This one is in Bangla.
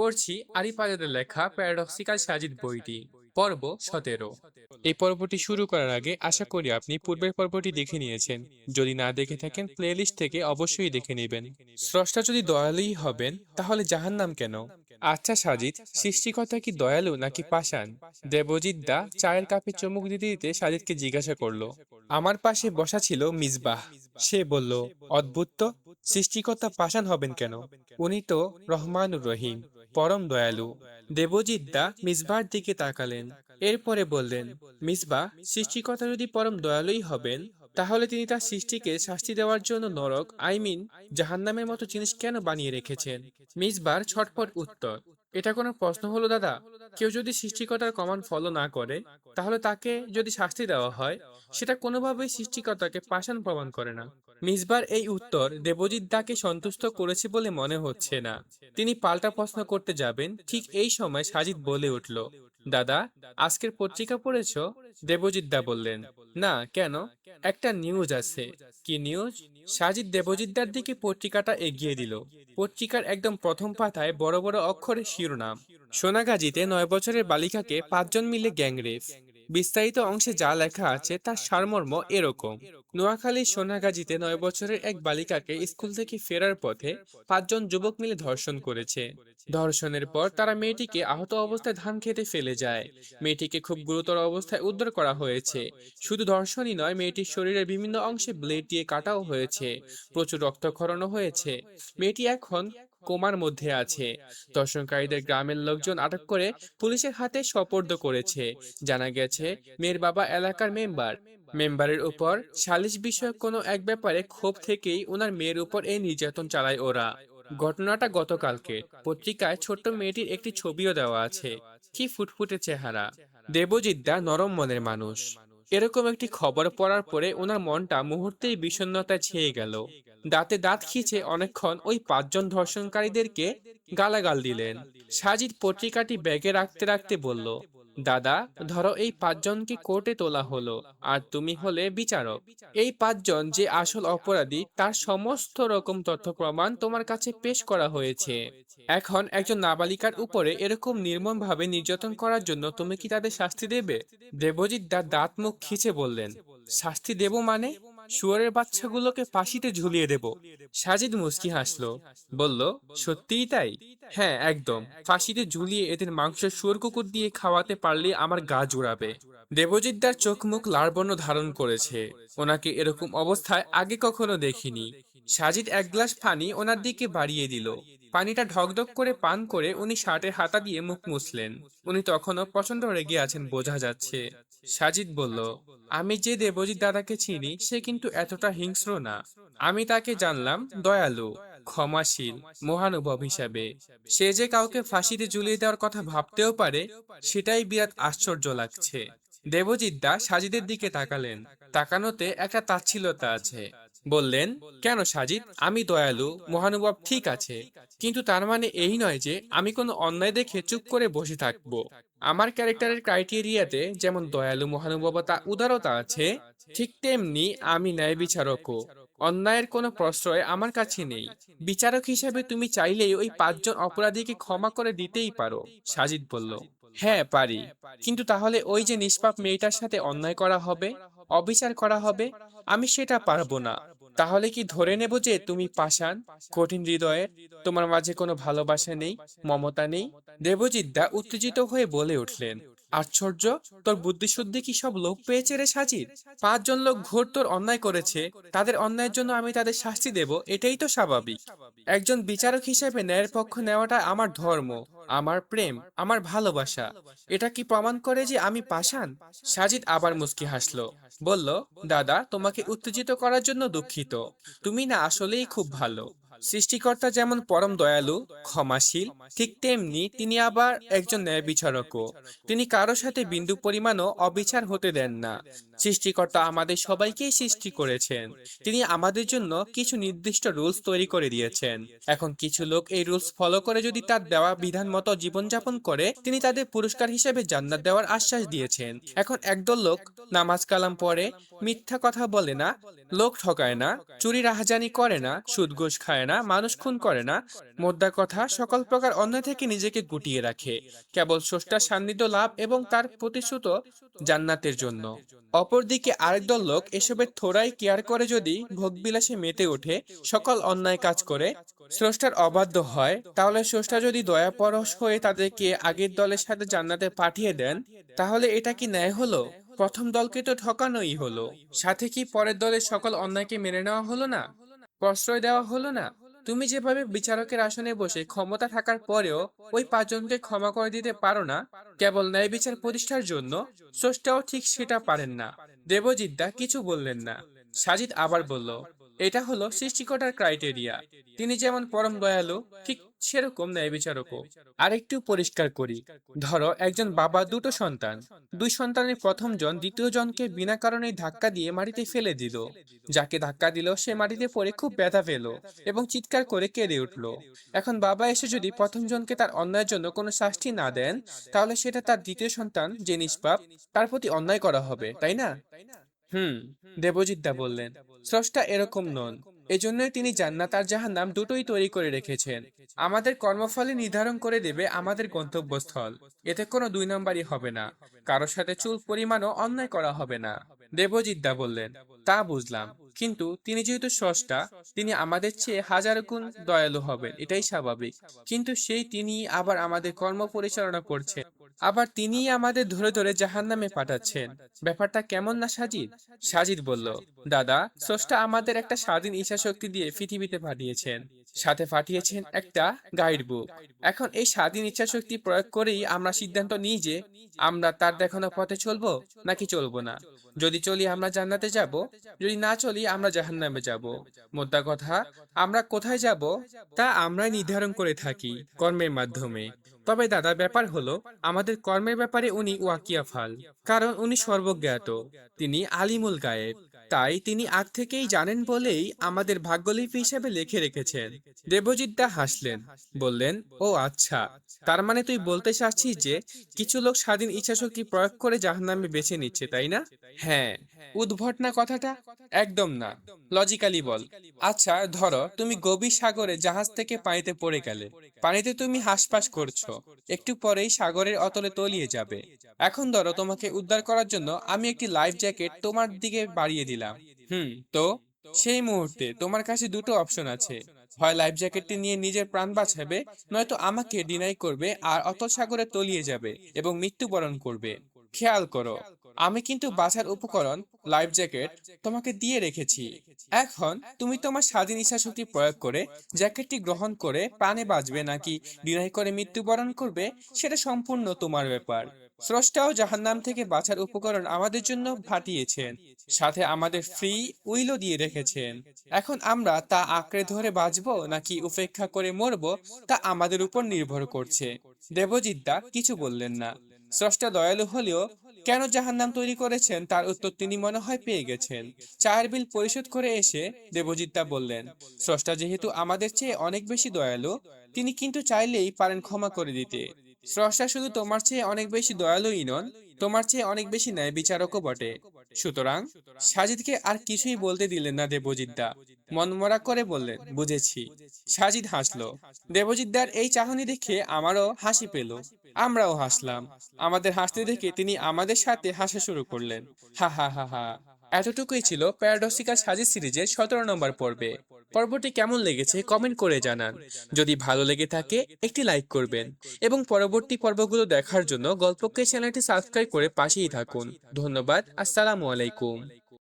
পড়ছি আরিফাজাদের লেখা প্যারাডক্সিকাল সাজিদ বইটি, পর্ব সতেরো। এই পর্বটি শুরু করার আগে আশা করি আপনি পূর্বের পর্বটি দেখে নিয়েছেন। যদি না দেখে থাকেন প্লেলিস্ট থেকে অবশ্যই দেখে নেবেন। স্রষ্টা যদি দয়ালুই হবেন, তাহলে জাহান্নাম কেন? আচ্ছা সাজিদ, সৃষ্টিকর্তা কি দয়ালু নাকি পাষাণ? দেবজিৎ দা চায়ের কাপে চমুক দিতে দিতে সাজিদকে জিজ্ঞাসা করল। আমার পাশে বসা ছিল মিসবাহ। সে বলল, অদ্ভুত সৃষ্টিকর্তা পাষাণ হবেন কেন? উনি তো রহমানুর রহিম। পরম দয়ালু, দেবজিৎ দা মিসবার দিকে তাকালেন। এরপরে বললেন, মিসবা, সৃষ্টিকর্তা যদি পরম দয়ালুই হবেন, তাহলে তিনি তার সৃষ্টিকে শাস্তি দেওয়ার জন্য নরক, আই মিন, জাহান্নামের মতো জিনিস কেন বানিয়ে রেখেছেন? মিসবার ছটফট উত্তর এটা কোনো প্রশ্ন হলো, দাদা? কেউ যদি সৃষ্টিকর্তার কমান ফলো না করে, তাহলে তাকে যদি শাস্তি দেওয়া হয়, সেটা কোনোভাবেই সৃষ্টিকর্তাকে পাষাণ প্রমাণ করে না। মিসবার এই উত্তর দেবজিৎ দাকে সন্তুষ্ট করেছে বলে মনে হচ্ছে না। তিনি পাল্টা প্রশ্ন করতে যাবেন, ঠিক এই সময় সাজিদ বলে উঠল দাদা আজকের পত্রিকা পড়েছ? দেবজিৎ দা বললেন। না কেন? একটা নিউজ আছে। কি নিউজ সাজিদ দেবজিৎদার দিকে পত্রিকাটা এগিয়ে দিল। পত্রিকার একদম প্রথম পাতায় বড় বড় অক্ষরে শিরোনাম। সোনাগাজীতে নয় বছরের বালিকাকে পাঁচজন মিলে গ্যাংরেপ। বিস্তারিত অংশে যা লেখা আছে তার সারমর্ম এরকম। নোয়াখালীর সোনাগাজীতে নয় বছরের এক বালিকাকে স্কুল থেকে ফেরার পথে পাঁচজন যুবক মিলে ধর্ষণ করেছে। ধর্ষণের পর তারা মেয়েটিকে আহত অবস্থায় ধান খেতে ফেলে যায়। মেয়েটিকে খুব গুরুতর অবস্থায় উদ্ধার করা হয়েছে। শুধু ধর্ষণই নয়, মেয়েটির শরীরের বিভিন্ন অংশে ব্লেড দিয়ে কাটাও হয়েছে। প্রচুর রক্তক্ষরণও হয়েছে। মেয়েটি এখন কোমার মধ্যে আছে। দর্শনকারীদের গ্রামের লোকজন আটক করে পুলিশের হাতে সপর্দ করেছে। জানা গেছে, মেয়ের বাবা এলাকার মেম্বার। মেম্বারের উপর সালিশ বিষয়ক কোনো এক ব্যাপারে ক্ষোভ থেকেই ওনার মেয়ের উপর এই নির্যাতন চালায় ওরা। ঘটনাটা গতকালকে। পত্রিকায় ছোট্ট মেয়েটির একটি ছবিও দেওয়া আছে। কি ফুটফুটে চেহারা। দেবজিৎ দা নরম মনের মানুষ। এরকম একটি খবর পড়ার পরে ওনার মনটা মুহূর্তেই বিষণ্ণতায় ছেয়ে গেল। দাঁতে দাঁত খিচে অনেকক্ষণ ওই পাঁচজন ধর্ষণকারীদেরকে গালাগাল দিলেন। সাজিদ পত্রিকাটি ব্যাগে রাখতে রাখতে বলল, দাদা, ধরো এই পাঁচজনকে কোর্টে তোলা হলো, আর তুমি হলে বিচারক। এই পাঁচজন যে আসল অপরাধী, তার সমস্ত রকম তথ্য প্রমাণ তোমার কাছে পেশ করা হয়েছে। এখন একজন নাবালিকার উপরে এরকম নির্মমভাবে নির্যাতন করার জন্য তুমি কি তাদের শাস্তি দেবে? দেবজিৎ দা দাঁত মুখ খিচে বললেন, শাস্তি দেব মানে? শুয়ারের বাচ্চাগুলোকে ফাঁসিতে ঝুলিয়ে দেব। সাজিদ মুস্কি হাসলো, বলল, সত্যিই তাই? হ্যাঁ একদম। ফাঁসিতে ঝুলিয়ে এদের মাংস শুয়োর কুকুর দিয়ে খাওয়াতে পারলে আমার গা জোড়াবে। দেবজিৎদার চোখ মুখ লালবর্ণ ধারণ করেছে। ওনাকে এরকম অবস্থায় আগে কখনো দেখিনি। সাজিদ এক গ্লাস পানি ওনার দিকে বাড়িয়ে দিল। পানিটা ঢকঢক করে পান করে উনি শার্টের হাতা দিয়ে মুখ মুছলেন। উনি তখনও প্রচণ্ড রেগে আছেন, বোঝা যাচ্ছে। সাজিদ বলল আমি যে দেবজিৎ দাদাকে চিনি সে কিন্তু এতটা হিংস্র না। আমি তাকে জানলাম দয়ালু ক্ষমাশীল মহানুভব হিসাবে। সে যে কাউকে ফাঁসিতে ঝুলিয়ে দেওয়ার কথা ভাবতেও পারে সেটাই বিরাট আশ্চর্য লাগছে। দেবজিৎ দা সাজিদের দিকে তাকালেন। তাকানোতে একটা তাচ্ছিলতা আছে। বললেন কেন সাজিদ আমি দয়ালু মহানুভব ঠিক আছে কিন্তু তার মানে এই নয় যে আমি কোনো অন্যায় দেখে চুপ করে বসে থাকব। আমার ক্যারেক্টারের ক্রাইটেরিয়াতে যেমন দয়ালু মহানুভবতা উদারতা আছে, ঠিক তেমনি আমি ন্যায় বিচারকও। অন্যায়ের কোনো প্রশ্রয় আমার কাছে নেই। বিচারক হিসেবে তুমি চাইলেই ওই পাঁচজন অপরাধীকে ক্ষমা করে দিতেই পারো, সাজিদ বলল। হ্যাঁ পারি। কিন্তু তাহলে ওই যে নিষ্পাপ মেয়েটার সাথে অন্যায় করা হবে, অবিচার করা হবে, আমি সেটা পারব না। তাহলে কি ধরে নেব যে তুমি পাষাণ, কঠিন হৃদয়ের, তোমার মাঝে কোনো ভালোবাসা নেই, মমতা নেই দেবজিৎ দা উত্তেজিত হয়ে বলে উঠলেন, আশ্চর্য, তোর বুদ্ধিশুদ্ধি কি সব লোক পেয়েছে রে সাজিদ? পাঁচজন লোক ঘোর তোর অন্যায় করেছে, তাদের অন্যায়ের জন্য আমি তাদের শাস্তি দেব, এটাই তো স্বাভাবিক। একজন বিচারক হিসেবে ন্যায়ের পক্ষ নেওয়াটা আমার ধর্ম, আমার প্রেম, আমার ভালোবাসা। এটা কি প্রমাণ করে যে আমি পাষাণ? সাজিদ আবার মুস্কি হাসলো, বলল, দাদা, তোমাকে উত্তেজিত করার জন্য দুঃখিত। তুমি না আসলেই খুব ভালো। সৃষ্টিকর্তা যেমন পরম দয়ালু, ক্ষমাশীল, ঠিক তেমনি তিনি আবার একজন ন্যায় বিচারকও। তিনি কারও সাথে বিন্দু পরিমাণও অবিচার হতে দেন না। সৃষ্টিকর্তা আমাদের সবাইকেই সৃষ্টি করেছেন। তিনি আমাদের জন্য কিছু নির্দিষ্ট রুলস তৈরি করে দিয়েছেন। এখন কিছু লোক এই রুলস ফলো করে যদি তার দেওয়া বিধান মতো জীবনযাপন করে, তিনি তাদের পুরস্কার হিসেবে জান্নাত দেওয়ার আশ্বাস দিয়েছেন। এখন একদল লোক নামাজ কালাম পড়ে, মিথ্যা কথা বলে না, লোক ঠকায় না, চুরি, রাহাজানি করে না সুদ ঘুষ খায় না না, মানুষ খুন করে না। মোদ্দা কথা, সকল প্রকার অন্যায় থেকে নিজেকে গুটিয়ে রাখে। কেবল স্রষ্টার সান্নিধ্য লাভ এবং তার প্রতিশ্রুত জান্নাতের জন্য। অপরদিকে আরেক দল লোক এসবের থোড়াই কেয়ার করে যদি ভোগবিলাসে মেতে ওঠে, সকল অন্যায় কাজ করে, স্রষ্টার অবাধ্য হয়, তাহলে স্রষ্টা যদি দয়া পরশ হয়ে তাদেরকে আগের দলের সাথে জান্নাতে পাঠিয়ে দেন, তাহলে এটা কি ন্যায় হলো? প্রথম দলকে তো ঠকানোই হলো। সাথে কি পরের দলের সকল অন্যায়কে মেনে নেওয়া হলো না? প্রশ্রয় দেওয়া হলো না। তুমি যেভাবে বিচারকের আসনে বসে ক্ষমতা থাকার পরেও ওই পাঁচজনকে ক্ষমা করে দিতে পারো না, কেবল ন্যায় বিচার প্রতিষ্ঠার জন্য, স্রষ্টাও ঠিক সেটা পারেন না। দেবজিৎ দা কিছু বললেন না। সাজিদ আবার বলল এটা হলো সৃষ্টিকর্তার ক্রাইটেরিয়া। তিনি যেমন পরম দয়ালু, ঠিক সেরকম ন্যায় বিচারকও আরেকটু পরিষ্কার করি। ধরো, একজন বাবা, দুটো সন্তান। দুই সন্তানের প্রথম জন দ্বিতীয় জনকে বিনা কারণে ধাক্কা দিয়ে মাটিতে ফেলে দিল। যাকে ধাক্কা দিল, সে মাটিতে পড়ে খুব ব্যথা পেল এবং চিৎকার করে কেঁদে উঠল। এখন বাবা এসে যদি প্রথম জনকে তার অন্যায়ের জন্য কোনো শাস্তি না দেন, তাহলে সেটা তার দ্বিতীয় সন্তান, যে নিষ্পাপ, তার প্রতি অন্যায় করা হবে, তাই না? হুম দেবজিৎদা বললেন, স্রষ্টা এরকম নন। এজন্যই তিনি জান্নাত আর জাহান্নাম দুটোই তৈরি করে রেখেছেন। আমাদের কর্মফলে নির্ধারণ করে দেবে আমাদের গন্তব্যস্থল। এতে কোনো দুই নম্বরই হবে না। কারোর সাথে চুল পরিমাণও অন্যায় করা হবে না। দেবজিৎদা বললেন, তা বুঝলাম। কিন্তু তিনি যেহেতু স্রষ্টা, তিনি আমাদের চেয়ে হাজার গুণ দয়ালু হবেন। এটাই স্বাভাবিক। কিন্তু সেই তিনি আবার আমাদের কর্ম পরিচালনা করছেন। আবার তিনিই আমাদের ধরে ধরে জাহান নামে পাঠাচ্ছেন। ব্যাপারটা কেমন না সাজিদ? সাজিদ বলল, দাদা, স্রষ্টা আমাদের একটা স্বাধীন ইচ্ছা শক্তি দিয়ে পৃথিবীতে পাঠিয়েছেন। সাথে পাঠিয়েছেন একটা গাইড বুক এখন এই স্বাধীন ইচ্ছা শক্তি প্রয়োগ করেই আমরা সিদ্ধান্ত নিই যে আমরা তার দেখানো পথে চলবো নাকি চলবো না। যদি চলি আমরা জান্নাতে যাব, যদি না চলি আমরা জাহান্নামে যাব। মোদ্দা কথা, আমরা কোথায় যাব? তা আমরাই নির্ধারণ করে থাকি কর্মের মাধ্যমে। তবে দাদা ব্যাপার হলো, আমাদের কর্মের ব্যাপারে উনি ওয়াকিয়াফাল কারণ উনি সর্বজ্ঞাত। তিনি আলিমুল গায়েব। তাই তিনি আগ থেকেই জানেন বলেই আমাদের ভাগ্যলিপি হিসেবে লিখে রেখেছেন। দেবজিৎদা হাসলেন, বললেন, ও আচ্ছা তার মানে তুই বলতে চাচ্ছিস যে কিছু লোক স্বাধীন ইচ্ছাশক্তি প্রয়োগ করে জাহান্নামে বেছে নিচ্ছে, তাই না? হ্যাঁ উদ্ভট না কথাটা একদম না। লজিক্যালি বল। আচ্ছা ধরো, তুমি গভীর সাগরে জাহাজ থেকে পানিতে পড়ে গেলে। পানিতে তুমি হাসপাস করছ। একটু পরেই সাগরের অতলে তলিয়ে যাবে। এখন ধরো, তোমাকে উদ্ধার করার জন্য আমি একটি লাইফ জ্যাকেট তোমার দিকে বাড়িয়ে দিলাম। হুম, তো? সেই মুহূর্তে তোমার কাছে দুটো অপশন আছে। হয় লাইফ জ্যাকেটটি নিয়ে নিজের প্রাণ বাঁচাবে, নয়তো আমাকে ডিনাই করবে আর অতল সাগরে তলিয়ে যাবে এবং মৃত্যুবরণ করবে। খেয়াল করো। আমি কিন্তু বাঁচার উপকরণ লাইফ জ্যাকেট তোমাকে দিয়ে রেখেছি। এখন তুমি তোমার স্বাধীন ইচ্ছা শক্তি প্রয়োগ করে জ্যাকেটটি গ্রহণ করে প্রাণে বাঁচবে নাকি ডিনাই করে মৃত্যুবরণ করবে সেটা সম্পূর্ণ তোমার ব্যাপার। স্রষ্টাও জাহান্নাম থেকে বাঁচার উপকরণ আমাদের জন্য পাঠিয়েছেন। সাথে আমাদের ফ্রি উইলও দিয়ে রেখেছেন। এখন আমরা তা আঁকড়ে ধরে বাঁচবো নাকি উপেক্ষা করে মরবো তা আমাদের উপর নির্ভর করছে। দেবজিদ্দা কিছু বললেন না। স্রষ্টা দয়ালু হলেও কেন জাহান্নাম তৈরি করেছেন? তার উত্তর তিনি মনে হয় পেয়ে গেছেন। চায়ের বিল পরিশোধ করে এসে দেবজিৎদা বললেন, স্রষ্টা যেহেতু আমাদের চেয়ে অনেক বেশি দয়ালু, তিনি কিন্তু চাইলেই পারেন ক্ষমা করে দিতে। স্রষ্টা শুধু তোমার চেয়ে অনেক বেশি দয়ালুই নন, তোমার চেয়ে অনেক বেশি ন্যায় বিচারকও বটে। সুতরাং সাজিদকে আর কিছুই বলতে দিলেন না দেবজিৎদা মনমরা করে বললেন, বুঝেছি। সাজিদ হাসলো। দেবজিৎদার এই চাহনি দেখে আমারও হাসি পেল। আমরাও হাসলাম। আমাদের হাসতে দেখে তিনি আমাদের সাথে হাসা শুরু করলেন। হা হা হা হা। এতটুকুই ছিল প্যারাডক্সিক্যাল সাজিদ সিরিজের সতেরো নম্বর পর্বে। পর্বটি কেমন লেগেছে কমেন্ট করে জানান। যদি ভালো লেগে থাকে, একটি লাইক করবেন। এবং পরবর্তী পর্বগুলো দেখার জন্য গল্পকে চ্যানেলটি সাবস্ক্রাইব করে পাশেই থাকুন। ধন্যবাদ। আসসালামু আলাইকুম।